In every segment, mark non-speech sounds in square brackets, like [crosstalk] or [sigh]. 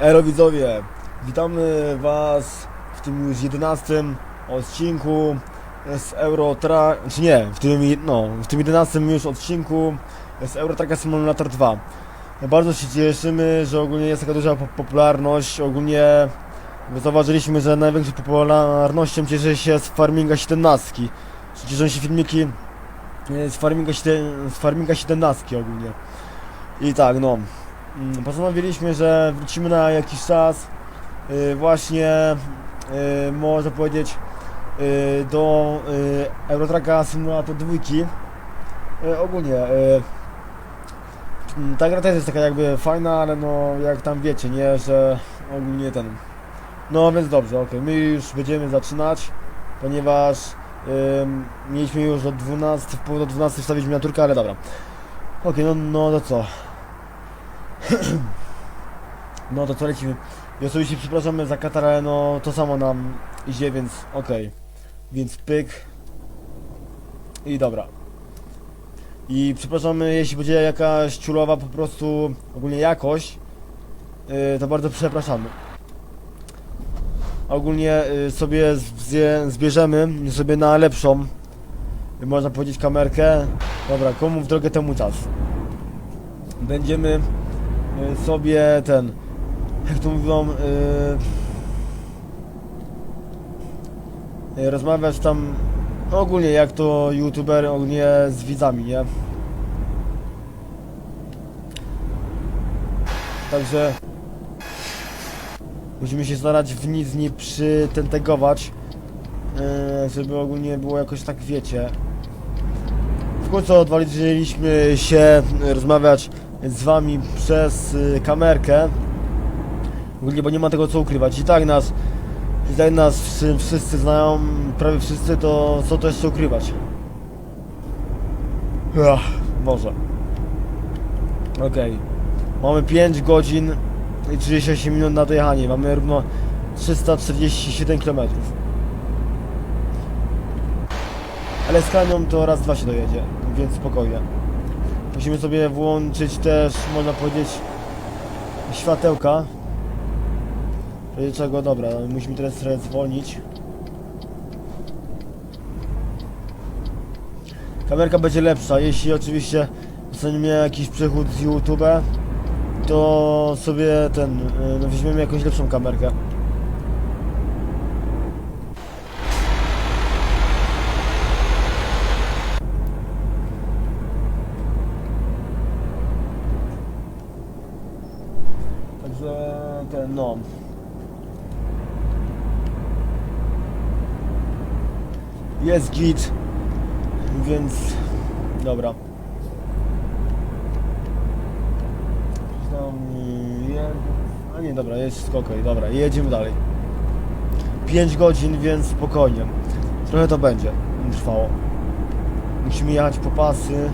Elo widzowie, witamy was w tym już 11 odcinku z Eurotra... czy nie, w tym, no, w tym 11 już odcinku z Eurotraka Simulator 2. Bardzo się cieszymy, że ogólnie jest taka duża po- popularność, ogólnie zauważyliśmy, że największą popularnością cieszy się z Farminga 17. Cieszą się filmiki e, z Farminga, 7 z Farminga 17 ogólnie. I tak, no. Mm, Postanowiliśmy, że wrócimy na jakiś czas y, właśnie y, można powiedzieć y, do Eurotracka Simulator 2 y, ogólnie mm, ta gra też jest taka jakby fajna, ale no jak tam wiecie, nie, że ogólnie ten no więc dobrze, ok, my już będziemy zaczynać ponieważ mieliśmy już do 12, w pół do 12 wstawić miniaturkę, ale dobra. Ok, no, no to co [clears throat] no to co lecimy. I osobiście przepraszamy za katar, ale no to samo nam idzie, więc okej. Więc pyk. I dobra. I przepraszamy, jeśli będzie jakaś ciulowa po prostu ogólnie jakość, yy, to bardzo przepraszamy. Ogólnie yy, sobie zbie, zbierzemy sobie na lepszą, yy, można powiedzieć, kamerkę. Dobra, komu w drogę temu czas. Będziemy y, sobie ten, jak to mówią, y, y, rozmawiać tam ogólnie jak to youtuber ogólnie z widzami, nie? Także musimy się starać w nic nie przytentegować, y, żeby ogólnie było jakoś tak wiecie. W końcu odwaliliśmy się y, rozmawiać z wami przez y, kamerkę. Bo nie ma tego co ukrywać. I tak nas, i tak nas wszy- wszyscy znają, prawie wszyscy, to co to jeszcze ukrywać? Ach, może. Okej. Mamy 5 godzin i 38 minut na dojechanie. Mamy równo 347 km. Ale z Kanią to raz dwa się dojedzie, więc spokojnie. Musimy sobie włączyć też, można powiedzieć, światełka. Do czego, dobra, musimy teraz zwolnić. Kamerka będzie lepsza, jeśli oczywiście dostaniemy jakiś przychód z YouTube, to sobie ten, no weźmiemy jakąś lepszą kamerkę. Także ten, no. Jest git, więc dobra. A nie, dobra, jest spokoj, dobra, jedziemy dalej. 5 godzin, więc spokojnie. Trochę to będzie trwało. Musimy jechać po pasy,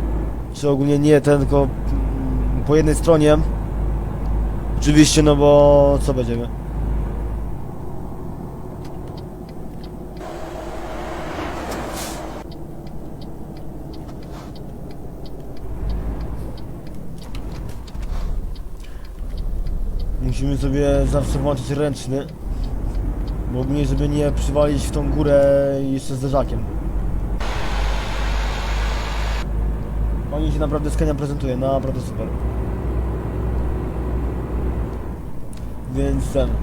czy ogólnie nie ten, tylko mm, po jednej stronie. Oczywiście, no bo co będziemy? Musimy sobie zawsze włączyć ręczny. Bo ogólnie, żeby nie przywalić w tą górę jeszcze z zderzakiem. Oni się naprawdę Scania prezentuje, naprawdę super. Więc ten. [clears throat]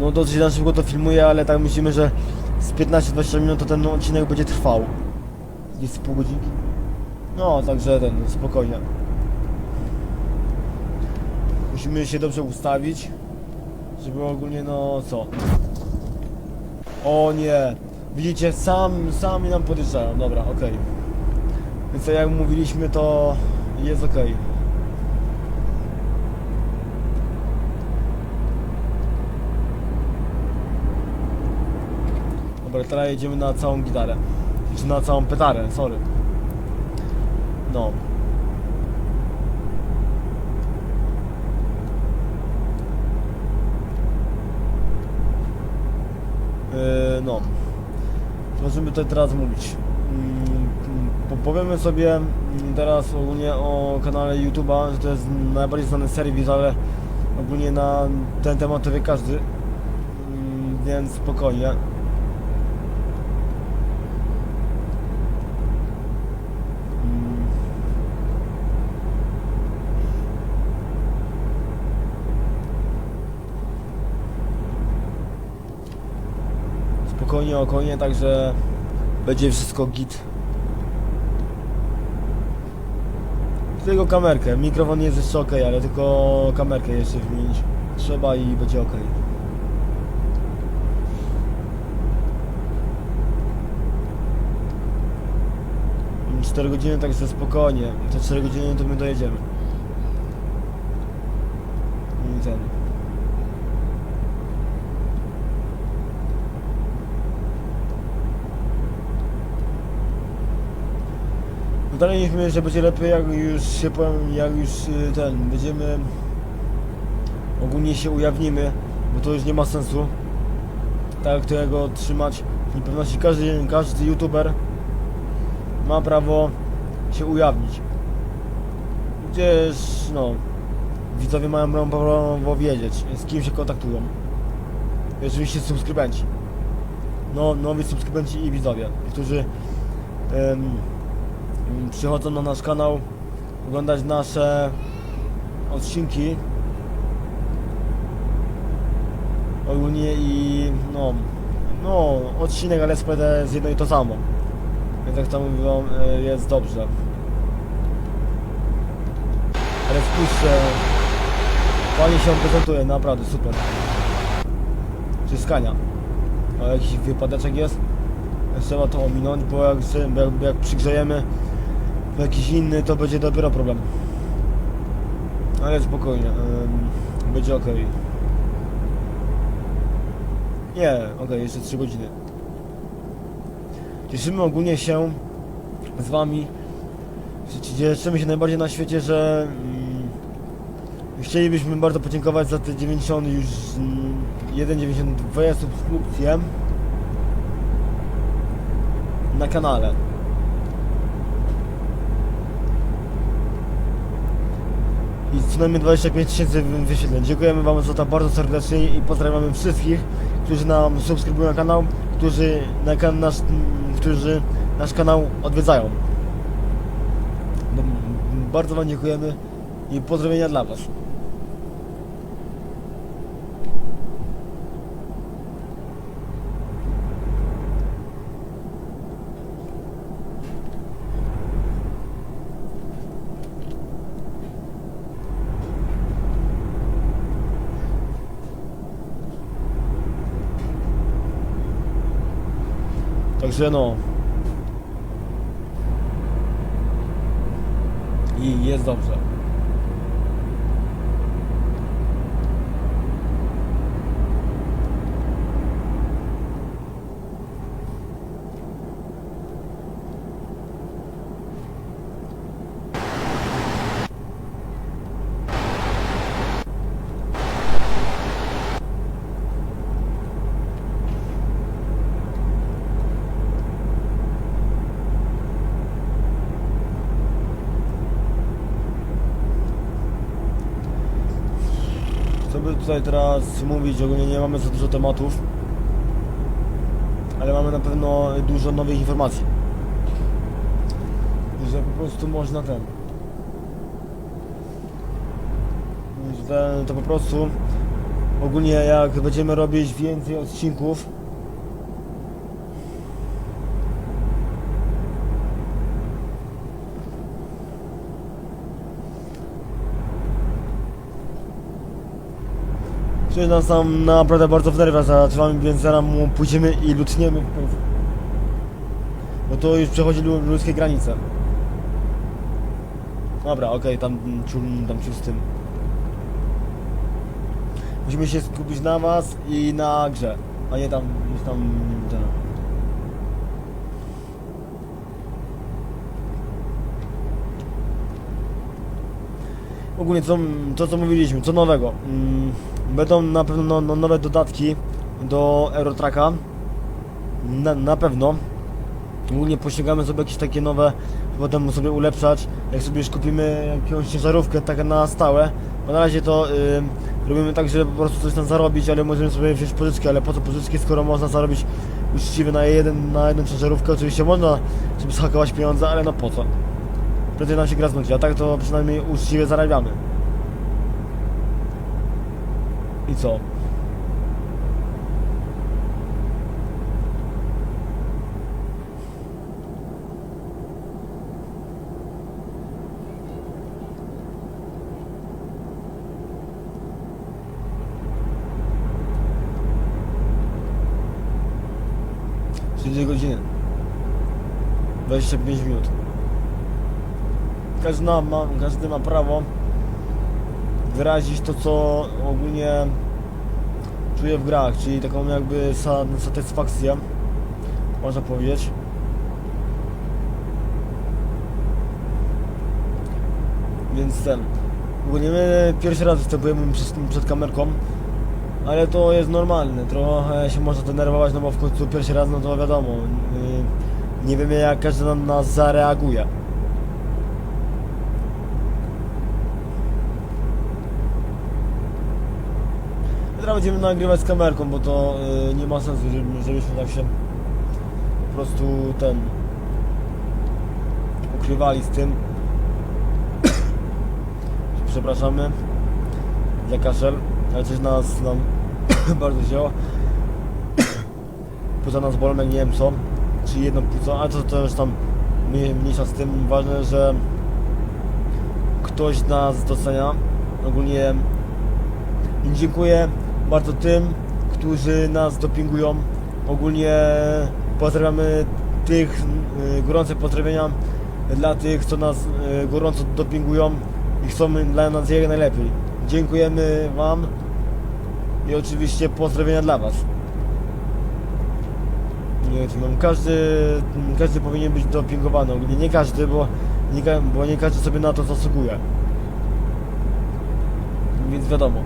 No dosyć na szybko to filmuję, ale tak myślimy, że z 15-20 minut to ten odcinek będzie trwał. Jest pół godzinki. No, także ten, spokojnie. Musimy się dobrze ustawić, żeby ogólnie, no co. O nie! Widzicie, sam, sami nam podjeżdżają, dobra, okej. Więc tak jak mówiliśmy, to jest okej. Dobra, teraz jedziemy na całą gitarę. Czy na całą petarę, sorry. No. No. Możemy to teraz mówić. Mm, po, powiemy sobie mm, teraz ogólnie o kanale YouTube'a, że to jest najbardziej znany serwis, ale ogólnie na ten temat to wie każdy, Mm, więc spokojnie. Spokojnie, okonie, także będzie wszystko git. Tylko kamerkę, mikrofon jest jeszcze ok, ale tylko kamerkę jeszcze wymienić trzeba i będzie ok. 4 godziny, także spokojnie. Te 4 godziny to my dojedziemy. I ten. Udaliśmy, że będzie lepiej, jak już się powiem, jak już y, ten, będziemy ogólnie się ujawnimy, bo to już nie ma sensu tak którego trzymać w niepewności. Każdy, każdy youtuber ma prawo się ujawnić. Gdzież, no, widzowie mają prawo wiedzieć, z kim się kontaktują. Oczywiście subskrybenci. No, nowi subskrybenci i widzowie, którzy przychodzą na nasz kanał oglądać nasze odcinki. Ogólnie i no no odcinek ale SPD jest jedno i to samo. Więc jak to mówią e, jest dobrze. Ale spójrzcie fajnie się prezentuje naprawdę super. Zyskania a jakiś wypadeczek jest? Trzeba to ominąć bo jak, jak, jak przygrzejemy jakiś inny to będzie dopiero problem ale spokojnie będzie ok nie, okej, jeszcze 3 godziny. Cieszymy ogólnie się z wami. Cieszymy się najbardziej na świecie, że mm, chcielibyśmy bardzo podziękować za te 90 już mm, 1,92 subskrypcje na kanale. I co najmniej 25 tysięcy wyświetleń. Dziękujemy Wam za to bardzo serdecznie i pozdrawiamy wszystkich, którzy nam subskrybują kanał, którzy, na kan nasz, którzy nasz kanał odwiedzają. Bardzo Wam dziękujemy i pozdrowienia dla Was. Także. I jest dobrze. Tutaj teraz mówić? Ogólnie nie mamy za dużo tematów. Ale mamy na pewno dużo nowych informacji. Że po prostu można ten. To po prostu ogólnie jak będziemy robić więcej odcinków. Czyli nas tam naprawdę bardzo wnerwia zaczynamy, więc zaraz mu pójdziemy i lutniemy. Bo to już przechodzi lu- ludzkie granice. Dobra, okej, tam ciul, tam ciul z tym. Musimy się skupić na was i na grze, a nie tam, już tam, Ogólnie co, to co mówiliśmy, co nowego. Mm, Będą na pewno no, no, nowe dodatki do Eurotracka. Na, na pewno. Ogólnie posiągamy sobie jakieś takie nowe, potem sobie ulepszać. Jak sobie już kupimy jakąś ciężarówkę tak na stałe, bo na razie to y, robimy tak, żeby po prostu coś tam zarobić, ale możemy sobie wziąć pożyczki, ale po co pożyczki, skoro można zarobić uczciwie na jeden, na jedną ciężarówkę, oczywiście można żeby schakować pieniądze, ale no po co? Prędzej nam się gra znudzi, a tak to przynajmniej uczciwie zarabiamy. I co? Czyli dwie godziny. 25 minut. Każdy ma, każdy ma prawo wyrazić to, co ogólnie czuje w grach, czyli taką jakby sa, satysfakcję, można powiedzieć. Więc ten. Ogólnie my pierwszy raz występujemy przed, przed kamerką, ale to jest normalne. Trochę się można denerwować, no bo w końcu pierwszy raz, no to wiadomo. Yy, nie wiemy jak każdy na nas zareaguje. Teraz będziemy nagrywać z kamerką, bo to yy, nie ma sensu, żeby- żebyśmy tak się po prostu ten ukrywali z tym. [coughs] Przepraszamy za kaszel, ale coś nas nam [coughs] bardzo wzięło. [coughs] Poza nas bolą, jak nie wiem co, czy jedno płuco, ale to też tam mniej- mniejsza z tym. Ważne, że ktoś nas docenia. Ogólnie i dziękuję bardzo tym, którzy nas dopingują. Ogólnie pozdrawiamy tych, y, gorące pozdrowienia dla tych, co nas y, gorąco dopingują i chcą dla nas jak najlepiej. Dziękujemy Wam i oczywiście pozdrowienia dla Was. Każdy, każdy powinien być dopingowany. Ogólnie nie każdy, bo nie, bo nie każdy sobie na to zasługuje. Więc wiadomo.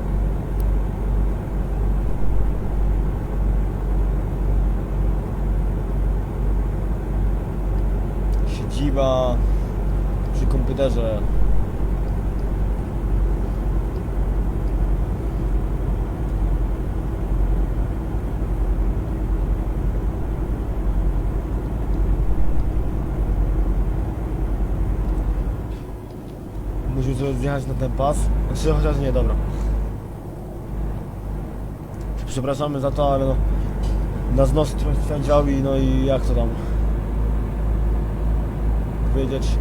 Siedziba przy komputerze. Musimy sobie zjechać na ten pas. Znaczy, chociaż nie, dobra. Przepraszamy za to, ale no... Nas nos i no i jak to tam... Powiedzieć...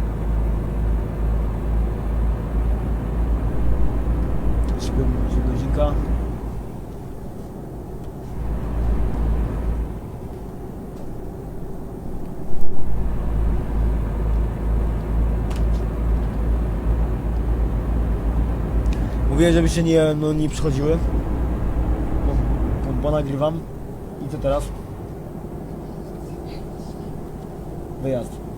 Godzinka. Mówiłem, żebyście nie, no, nie przychodziły. Bo, bo, bo nagrywam. I co teraz? Wyjazd.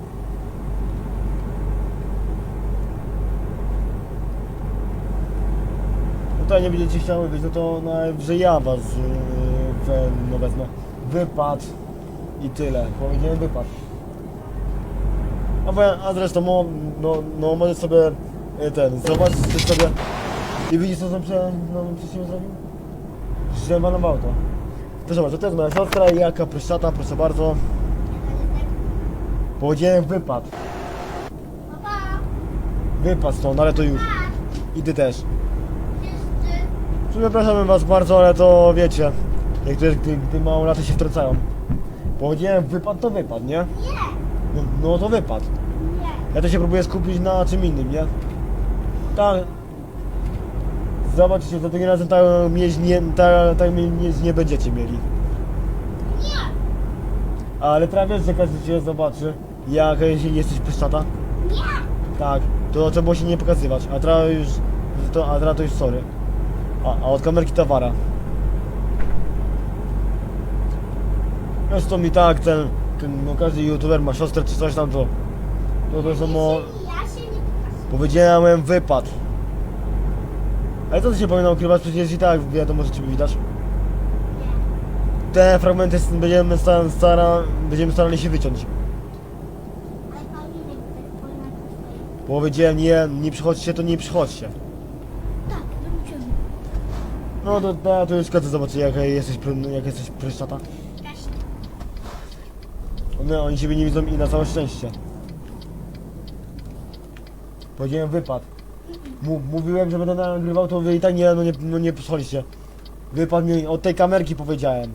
No to nie będziecie chciały być, no to najwyżej ja was yy, we, no wezmę. Wypad i tyle. Powiedziałem wypad. A, bo, ja- a zresztą mo, no, no możesz sobie yy, ten, zobaczyć coś sobie i widzisz co tam prze, no, przez siebie zrobił? Zremanował to. To zobacz, to jest moja siostra i jaka pryszczata, proszę bardzo. Powiedziałem wypad. Wypad stąd, ale to już. I ty też. Przepraszamy was bardzo, ale to wiecie. Jest, gdy, gdy mało lata się wtrącają. Powiedziałem wypad, to wypad, nie? Nie, No, no to wypad. nie. Ja to się próbuję skupić na czym innym, nie? Tak. Zobaczcie, za drugim razem tak mieć nie, tak, tak mieć nie będziecie mieli. Nie, Ale teraz wiesz, że każdy cię zobaczy, jak jesteś pyszczata? nie. Tak, to trzeba było się nie pokazywać, a teraz już, to, a teraz to już sorry. A, a od kamerki Tawara. Zresztą mi tak ten, ten no każdy youtuber ma siostrę czy coś tam, to to, to samo... Powiedziałem wypad. Ale co ty się powinno ukrywać? Przecież i tak wiadomo, że ciebie widać. Te fragmenty będziemy, staram, stara, będziemy starali się wyciąć. Powiedziałem nie, nie przychodźcie, to nie przychodźcie. Tak, dołączymy. No to, to, to już każdy zobaczy jak jesteś, jak jesteś pryszczata. No, oni ciebie nie widzą i na całe szczęście. Powiedziałem wypad. Mówiłem, że będę nagrywał, to wy i tak nie, no nie, no nie posłuchaliście. Wypad mi od tej kamerki powiedziałem.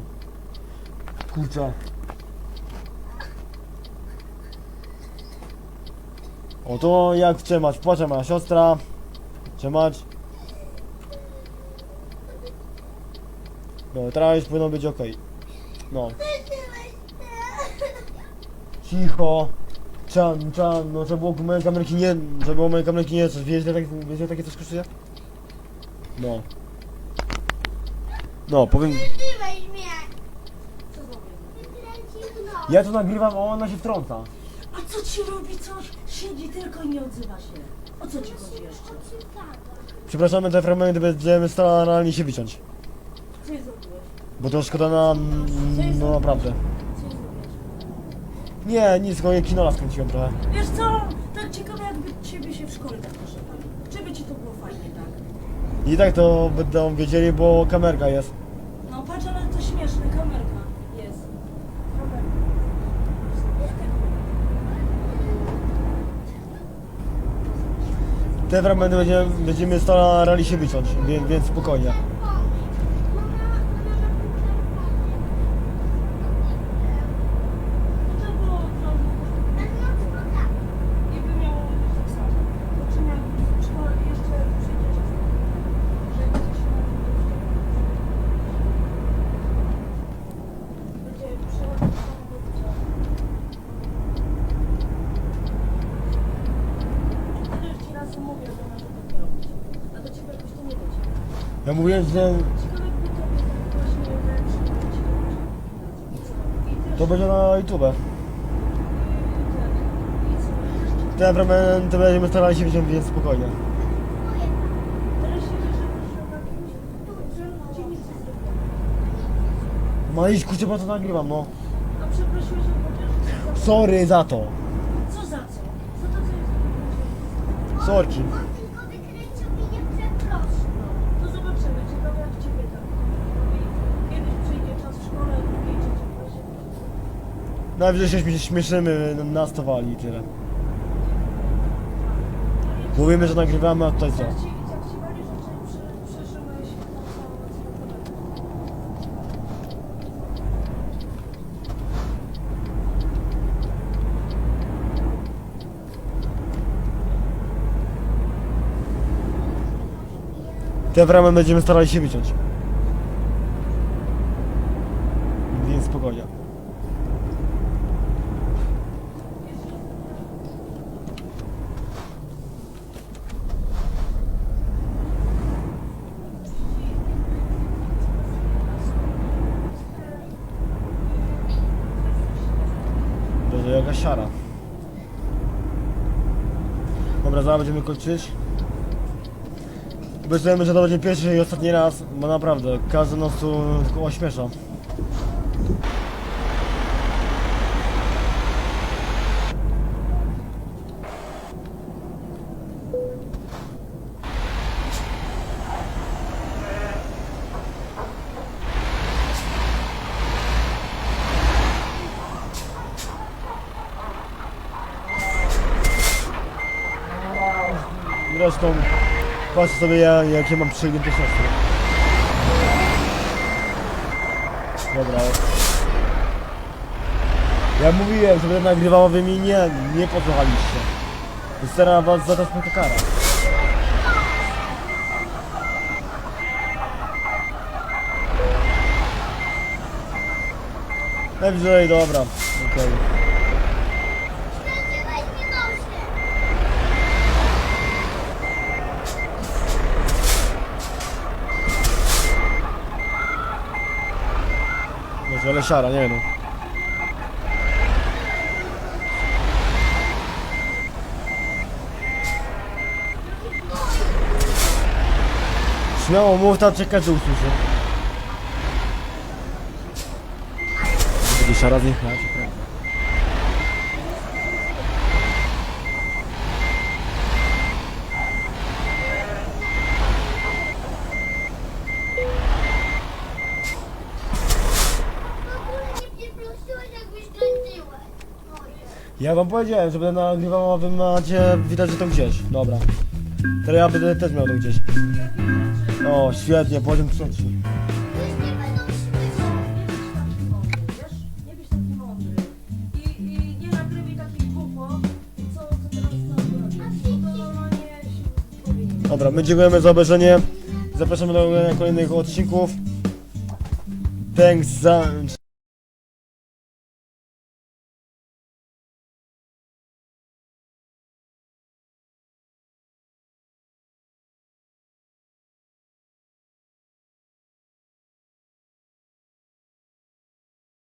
Kurczę. O to jak trzymać, płacze moja siostra. Trzymać. No, teraz już powinno być ok. No. Cicho. Czan, czan, no trzeba było moje kamerki nie, trzeba było moje kamerki nie coś, wiesz, tak, wiesz, że takie coś kosztuje? No. No, powiem, ja to nagrywam, a ona się wtrąca. A co ci robi coś? Siedzi tylko i nie odzywa się. O co ci chodzi jeszcze? Przepraszamy, te fragmenty będziemy starali się wyciąć. Co zrobiłeś? Bo to szkoda na, no naprawdę. Nie, nic, tylko kinola skręciłem trochę. Wiesz co? Tak ciekawe jakby ciebie się w szkole tak proszowali. Czy by ci to było fajnie, tak? I tak to będą wiedzieli, bo kamerka jest. No patrz, ale to śmieszne, kamerka jest. Kamerka. Te fragmenty będziemy, będziemy starali się wyciąć, więc, więc spokojnie. No to było trochę. I by miało tak samo. To czy jak w szkole jeszcze przyjdziesz, że będzie się będzie przechodzić do życia. Wtedy już ci raz mówię, że masz tak nie robić. A do ciebie jakoś to nie będzie. Ja mówiłem, że Ciekawe jakby tobie tak właśnie że przyjdzie ci do I też to będzie na YouTube. co? Te fragmenty będziemy starali się wyciąć, więc spokojnie. Że że zrobiłem. No idź, kurczę, bo to nagrywam, no. A przeprosiłeś o chociaż... Sorry za to. Co za co? Co to co jest? Sorki. On tylko wykręcił i nie przeprosił. To zobaczymy, ciekawe jak ciebie tak. I Kiedyś przyjdzie czas w szkole, w drugiej trzeciej klasie. Najwyżej się śmie- śmieszymy na stowali i tyle. Mówimy, że nagrywamy, a tutaj co? Jak. Te fragmenty będziemy starali się wyciąć. Więc spokojnie. Boże, jaka siara. Dobra, zaraz będziemy kończyć. Obiecujemy, że to będzie pierwszy i ostatni raz, bo naprawdę każdy nas tu ośmiesza. Zresztą patrzcie sobie ja, jakie mam przegięte siostry. Dobra. Ja mówiłem, że będę nagrywał, a wy mi nie, nie posłuchaliście. Teraz was za to kara. Najwyżej, dobra. Okej. Wyzywaj ale siara, nie no. Śmiało mów, tam cię każdy usłyszy. Będzie siara z ja cię kręcę. Ja wam powiedziałem, że będę nagrywał, a wy macie widać, że to gdzieś. Dobra. Teraz ja będę też miał to gdzieś. O, świetnie, poziom trzeci. Dobra, my dziękujemy za obejrzenie. Zapraszamy do kolejnych odcinków. Thanks za...